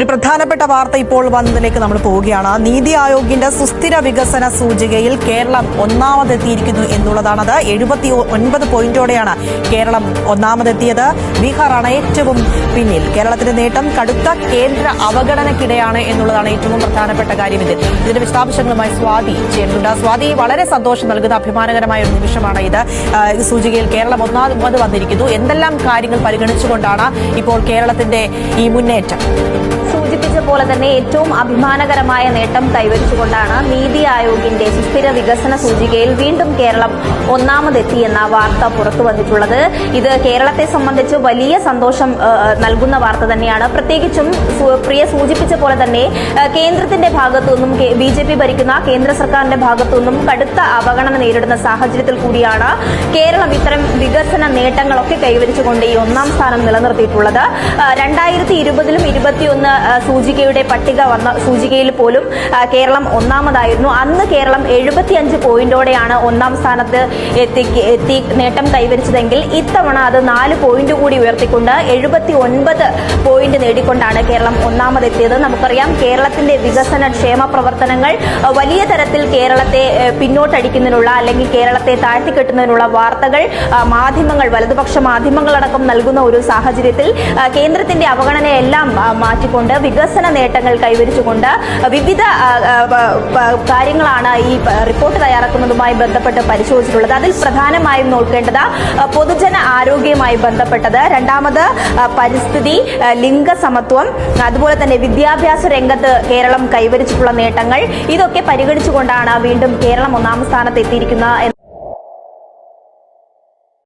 ഒരു പ്രധാനപ്പെട്ട വാർത്ത ഇപ്പോൾ വന്നതിലേക്ക് നമ്മൾ പോവുകയാണ്. നീതി ആയോഗിന്റെ സുസ്ഥിര വികസന സൂചികയിൽ കേരളം ഒന്നാമതെത്തിയിരിക്കുന്നു എന്നുള്ളതാണത്. എഴുപത്തി ഒൻപത് പോയിന്റോടെയാണ് കേരളം ഒന്നാമതെത്തിയത്. ബീഹാറാണ് ഏറ്റവും പിന്നിൽ. കേരളത്തിന്റെ നേട്ടം കടുത്ത കേന്ദ്ര അവഗണനയ്ക്കിടെയാണ് എന്നുള്ളതാണ് ഏറ്റവും പ്രധാനപ്പെട്ട കാര്യം ഇതിൽ ഇതിന്റെ വിശദാംശങ്ങളുമായി സ്വാതി ചേരുന്നുണ്ട്. സ്വാതി വളരെ സന്തോഷം നൽകുന്ന അഭിമാനകരമായ ഒരു നിമിഷമാണ് ഇത്. സൂചികയിൽ കേരളം ഒന്നാമത് വന്നിരിക്കുന്നു. എന്തെല്ലാം കാര്യങ്ങൾ പരിഗണിച്ചുകൊണ്ടാണ് ഇപ്പോൾ കേരളത്തിന്റെ ഈ മുന്നേറ്റം? സൂചിപ്പിച്ച പോലെ തന്നെ ഏറ്റവും അഭിമാനകരമായ നേട്ടം കൈവരിച്ചുകൊണ്ടാണ് നീതി ആയോഗിന്റെ സുസ്ഥിര വികസന സൂചികയിൽ വീണ്ടും കേരളം ഒന്നാമതെത്തിയെന്ന വാർത്ത പുറത്തു വന്നിട്ടുള്ളത്. ഇത് കേരളത്തെ സംബന്ധിച്ച് വലിയ സന്തോഷം നൽകുന്ന വാർത്ത തന്നെയാണ്. പ്രത്യേകിച്ചും പ്രിയ സൂചിപ്പിച്ച പോലെ തന്നെ കേന്ദ്രത്തിന്റെ ഭാഗത്തു നിന്നും ബി ജെ പി ഭരിക്കുന്ന കേന്ദ്ര സർക്കാരിന്റെ ഭാഗത്തു നിന്നും കടുത്ത അവഗണന നേരിടുന്ന സാഹചര്യത്തിൽ കൂടിയാണ് കേരളം ഇത്തരം വികസന നേട്ടങ്ങളൊക്കെ കൈവരിച്ചുകൊണ്ട് ഈ ഒന്നാം സ്ഥാനം നിലനിർത്തിയിട്ടുള്ളത്. രണ്ടായിരത്തി ഇരുപതിലും ഇരുപത്തിയൊന്ന് സൂചികയുടെ പട്ടിക വന്ന സൂചികയിൽ പോലും കേരളം ഒന്നാമതായിരുന്നു. അന്ന് കേരളം എഴുപത്തിയഞ്ച് പോയിന്റോടെയാണ് ഒന്നാം സ്ഥാനത്ത് എത്തി എത്തി നേട്ടം കൈവരിച്ചതെങ്കിൽ ഇത്തവണ അത് നാല് പോയിന്റ് കൂടി ഉയർത്തിക്കൊണ്ട് എഴുപത്തി ഒൻപത് പോയിന്റ് നേടിക്കൊണ്ടാണ് കേരളം ഒന്നാമതെത്തിയത്. നമുക്കറിയാം കേരളത്തിന്റെ വികസന ക്ഷേമ പ്രവർത്തനങ്ങൾ വലിയ തരത്തിൽ കേരളത്തെ പിന്നോട്ടടിക്കുന്നതിനുള്ള അല്ലെങ്കിൽ കേരളത്തെ താഴ്ത്തിക്കെട്ടുന്നതിനുള്ള വാർത്തകൾ മാധ്യമങ്ങൾ വലതുപക്ഷ മാധ്യമങ്ങളടക്കം നൽകുന്ന ഒരു സാഹചര്യത്തിൽ കേന്ദ്രത്തിന്റെ അവഗണനയെല്ലാം മാറ്റിക്കൊണ്ട് വികസന നേട്ടങ്ങൾ കൈവരിച്ചുകൊണ്ട് വിവിധ കാര്യങ്ങളാണ് ഈ റിപ്പോർട്ട് തയ്യാറാക്കുന്നതുമായി ബന്ധപ്പെട്ട് പരിശോധിച്ചിട്ടുള്ളത്. അതിൽ പ്രധാനമായും നോക്കേണ്ടത് പൊതുജന ആരോഗ്യവുമായി ബന്ധപ്പെട്ടത്. രണ്ടാമത് പരിസ്ഥിതി ലിംഗസമത്വം അതുപോലെ തന്നെ വിദ്യാഭ്യാസ രംഗത്ത് കേരളം കൈവരിച്ചിട്ടുള്ള നേട്ടങ്ങൾ. ഇതൊക്കെ പരിഗണിച്ചുകൊണ്ടാണ് വീണ്ടും കേരളം ഒന്നാം സ്ഥാനത്ത് എത്തിയിരിക്കുന്ന